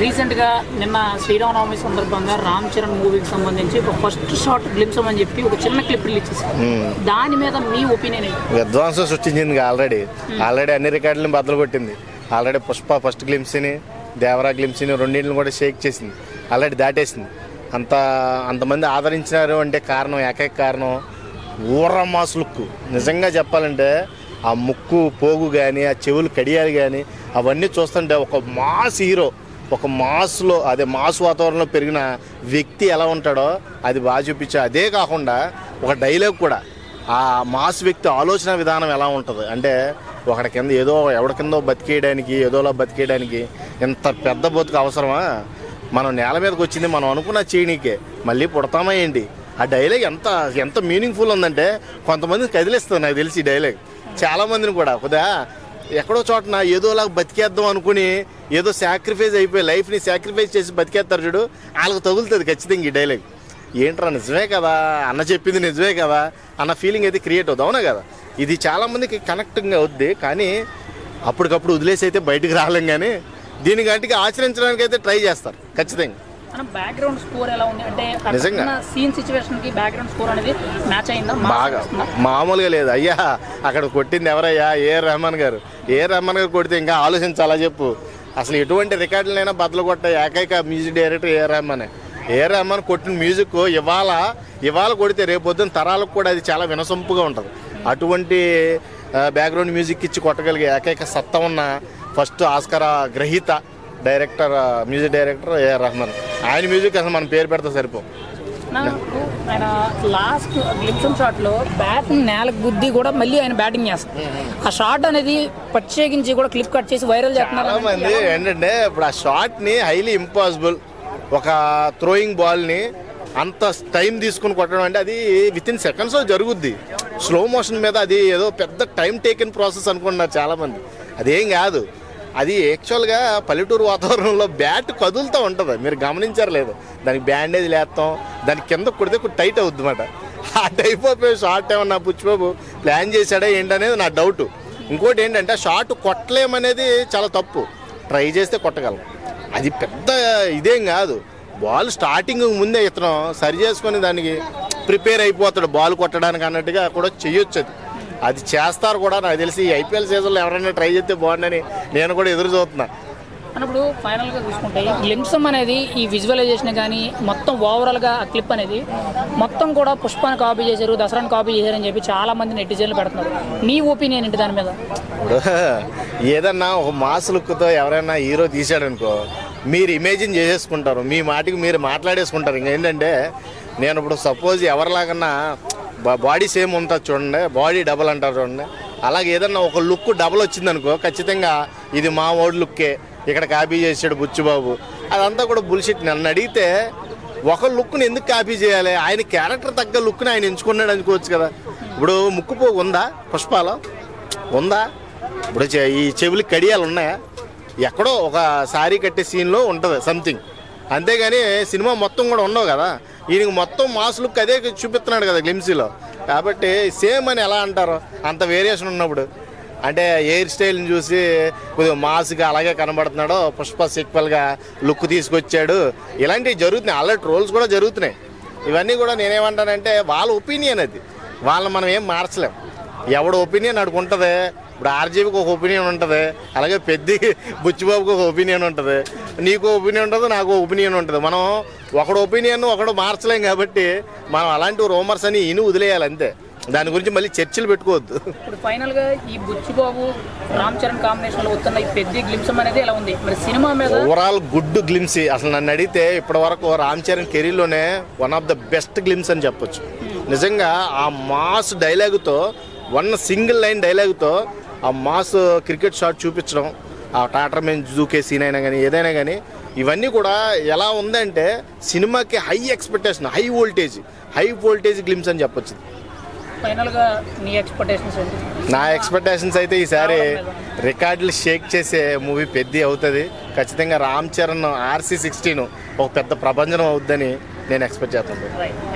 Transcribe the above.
రీసెంట్గా నిన్న శ్రీరామనవమి సందర్భంగా రామ్ చరణ్ మూవీకి సంబంధించి ఒక ఫస్ట్ షార్ట్ గ్లిమ్స్ అని చెప్పి ఒక చిన్న క్లిప్ రిలీజ్ చేశారు. దాని మీద మీ ఒపీనియన్ విధ్వంసం సృష్టించింది ఆల్రెడీ. ఆల్రెడీ అన్ని రికార్డులను బద్దలు కొట్టింది. ఆల్రెడీ పుష్ప ఫస్ట్ గ్లిమ్స్ని దేవరా గ్లిమ్స్ని రెండింటిని కూడా షేక్ చేసింది. ఆల్రెడీ దాటేసింది. అంత అంతమంది ఆదరించినారు అంటే కారణం ఏకైక కారణం ఊర మాస్ లుక్. నిజంగా చెప్పాలంటే ఆ ముక్కు పోగు కానీ ఆ చెవులు కడియాలు కానీ అవన్నీ చూస్తుంటే ఒక మాస్ హీరో. ఒక మాస్లో అదే మాస్ వాతావరణంలో పెరిగిన వ్యక్తి ఎలా ఉంటాడో అది బాగా చూపించే అదే కాకుండా ఒక డైలాగ్ కూడా ఆ మాస్ వ్యక్తి ఆలోచన విధానం ఎలా ఉంటుంది? అంటే ఒకడి కింద ఏదో ఎవడి కిందో బతికేయడానికి ఏదోలా బతికేయడానికి ఇంత పెద్ద బతుకు అవసరమా? మనం నేల మీదకి వచ్చింది మనం అనుకున్న చేయనీకే మళ్ళీ పుడతామా ఏంటి? ఆ డైలాగ్ ఎంత ఎంత మీనింగ్ఫుల్ ఉందంటే కొంతమంది కదిలిస్తుంది నాకు తెలిసి ఈ డైలాగ్. చాలామందిని కూడా కొద్దిగా ఎక్కడో చోటన ఏదోలాగా బతికేద్దాం అనుకుని ఏదో సాక్రిఫైస్ అయిపోయి లైఫ్ని సాక్రిఫైస్ చేసి బతికేస్తారు చూడు వాళ్ళకి తగులుతుంది ఖచ్చితంగా ఈ డైలాగ్ ఏంట్రా నిజమే కదా? అన్న చెప్పింది నిజమే కదా? అన్న ఫీలింగ్ అయితే క్రియేట్ అవుతుంది అవునా కదా? ఇది చాలామందికి కనెక్టింగ్ అవుద్ది కానీ అప్పటికప్పుడు వదిలేసి అయితే బయటకు రాలేం కానీ దీని గంటికి ఆచరించడానికి అయితే ట్రై చేస్తారు ఖచ్చితంగా. బ్యాక్గ్రౌండ్ స్కోర్ ఎలా ఉంది? అంటే నిజంగా. సీన్కి బ్యాక్గ్రౌండ్ స్కోర్ అనేది మ్యాచ్ అయిందా? బాగా. మామూలుగా లేదు. అయ్యా అక్కడ కొట్టింది ఎవరయ్యా? ఏ రెహమాన్ గారు? ఏ రెహమాన్ గారు కొడితే ఇంకా ఆలోచించాలా చెప్పు. అసలు ఎటువంటి రికార్డులైనా బద్దలు కొట్ట ఏకైక మ్యూజిక్ డైరెక్టర్ ఏ రెహమానే. ఏ రెహమాన్ కొట్టిన మ్యూజిక్ ఇవాళ ఇవాళ కొడితే రేపు పొద్దున్న తరాలకు కూడా అది చాలా వినసొంపుగా ఉంటుంది. అటువంటి బ్యాక్గ్రౌండ్ మ్యూజిక్ ఇచ్చి కొట్టగలిగే ఏకైక సత్తా ఉన్న ఫస్ట్ ఆస్కర్ గ్రహీత director music director AR Rahman. ఆయన మ్యూజిక్ అసలు మన పేరు పెడితే సరిపో. నాకు ఆయన లాస్ట్ గ్లిప్షన్ షాట్లో బ్యాట్ నేలకు గుద్ది కూడా మళ్ళీ ఆయన బ్యాటింగ్ చేస్తారు ఆ షాట్ అనేది ప్రత్యేకించి కూడా క్లిప్ కట్ చేసి వైరల్ చేస్తున్నారు. మంది ఏంటంటే ఇప్పుడు ఆ షాట్ని హైలీ ఇంపాసిబుల్. ఒక థ్రోయింగ్ బాల్ని అంత టైం తీసుకుని కొట్టడం అంటే అది విత్ ఇన్ సెకండ్స్ జరుగుద్ది. స్లో మోషన్ మీద అది ఏదో పెద్ద టైం టేకెన్ ప్రాసెస్ అనుకుంటున్నారు చాలా మంది. అదేం కాదు. అది యాక్చువల్గా పల్లెటూరు వాతావరణంలో బ్యాట్ కదులుతూ ఉంటుంది. మీరు గమనించారు లేదు. దానికి బ్యాండేజ్ లేస్తాం దాని కింద కొడితే టైట్ అవుద్ది ఆ టైప్ ఆఫ్ షార్ట్ ఏమన్నా పుచ్చిబాబు ప్లాన్ చేశాడా ఏంటనేది నా డౌట్. ఇంకోటి ఏంటంటే షార్ట్ కొట్టలేమనేది చాలా తప్పు. ట్రై చేస్తే కొట్టగలం. అది పెద్ద ఇదేం కాదు. బాల్ స్టార్టింగ్ ముందే ఇతను సరి చేసుకొని దానికి ప్రిపేర్ అయిపోతాడు. బాల్ కొట్టడానికి అన్నట్టుగా కూడా చేయొచ్చు అది. అది చేస్తారు కూడా నాకు తెలిసి ఈ ఐపీఎల్ సీజన్లో ఎవరైనా ట్రై చేస్తే బాగుండని నేను కూడా ఎదురు చూస్తున్నా. అన్నప్పుడు ఫైనల్గా చూసుకుంటే గ్లిమ్సమ్ అనేది ఈ విజువలైజేషన్ కానీ మొత్తం ఓవరాల్గా ఆ క్లిప్ అనేది మొత్తం కూడా పుష్పాన్ని కాపీ చేశారు దసరాని కాపీ చేశారని చెప్పి చాలా మంది నెటిజన్లు పెడుతున్నారు. మీ ఒపీనియన్ ఏంటి దాని మీద? ఇప్పుడు ఏదన్నా ఒక మాస్ లుక్తో ఎవరైనా హీరో తీశాడనుకో మీరు ఇమేజిన్ చేసేసుకుంటారు. మీ మాటికి మీరు మాట్లాడేసుకుంటారు. ఇంకేంటంటే నేను ఇప్పుడు సపోజ్ ఎవరిలాగన్నా బాడీ సేమ్ ఉంటుంది చూడండి బాడీ డబల్ అంటారు చూడండి. అలాగే ఏదన్నా ఒక లుక్ డబల్ వచ్చిందనుకో ఖచ్చితంగా ఇది మా ఓడి లుక్కే. ఇక్కడ కాపీ చేసాడు బుచ్చిబాబు. అదంతా కూడా బుల్షిట్. నన్ను అడిగితే ఒక లుక్ని ఎందుకు కాపీ చేయాలి? ఆయన క్యారెక్టర్ తగ్గ లుక్ని ఆయన ఎంచుకున్నాడు అనుకోవచ్చు కదా. ఇప్పుడు ముక్కుపో ఉందా? పుష్పాలో? ఉందా? ఇప్పుడు ఈ చెవులకి కడియాలు ఉన్నాయా? ఎక్కడో ఒక సారీ కట్టే సీన్లో ఉంటుంది సంథింగ్ అంతేగాని సినిమా మొత్తం కూడా ఉండవు కదా. ఈయనకి మొత్తం మాస్ లుక్ అదే చూపిస్తున్నాడు కదా గ్లిమ్సీలో. కాబట్టి సేమ్ అని ఎలా అంటారు? అంత వేరియేషన్ ఉన్నప్పుడు. అంటే హెయిర్ స్టైల్ని చూసి కొద్దిగా మాస్గా అలాగే కనబడుతున్నాడు పుష్ప సీక్వెల్గా లుక్ తీసుకొచ్చాడు. ఇలాంటివి జరుగుతున్నాయి. ఆల్రెడీ ట్రోల్స్ కూడా జరుగుతున్నాయి. ఇవన్నీ కూడా నేనేమంటానంటే వాళ్ళ ఒపీనియన్ అది. వాళ్ళని మనం ఏం మార్చలేం. ఎవడు ఒపీనియన్ అడుగు ఉంటుంది? ఇప్పుడు ఆర్జీబీకి ఒక ఒపీనియన్ ఉంటుంది. అలాగే పెద్ద బుచ్చిబాబుకి ఒక ఒపీనియన్ ఉంటుంది. నీకు ఒపీనియన్ ఉంటుంది నాకు ఒపీనియన్ ఉంటుంది. మనం ఒకడు ఒపీనియన్ ఒకడు మార్చలేం కాబట్టి మనం అలాంటి రూమర్స్ అని ఇని వదిలేయాలి అంతే. దాని గురించి మళ్ళీ చర్చలు పెట్టుకోవద్దు. ఇప్పుడు ఫైనల్గా ఈ బుచ్చిబాబు రామ్ చరణ్ కాంబినేషన్లో వస్తున్న ఈ పెద్ద గ్లిమ్సమ్ అనేది ఎలా ఉంది? మరి సినిమా మీద? ఓవరాల్ గుడ్ గ్లిమ్స్ అసలు నన్ను అడిగితే ఇప్పటి వరకు Ram Charan కెరీర్లోనే one of the best glimpse అని చెప్పొచ్చు. నిజంగా ఆ మాస్ డైలాగుతో వన్ సింగిల్ లైన్ డైలాగుతో ఆ మాస్ క్రికెట్ షాట్ చూపించడం ఆ టాటర్ మెయిన్ జూకే సీన్ అయినా కానీ ఏదైనా కానీ ఇవన్నీ కూడా ఎలా ఉందంటే సినిమాకి high expectation high voltage high voltage glimpse అని చెప్పొచ్చు. నీ ఎక్స్పెక్టేషన్స్ అయితే ఈసారి రికార్డులు షేక్ చేసే మూవీ పెద్ద అవుతుంది. ఖచ్చితంగా రామ్ చరణ్ ఆర్సీ సిక్స్టీన్ ఒక పెద్ద ప్రపంచం అవుద్దని నేను ఎక్స్పెక్ట్ చేస్తున్నాను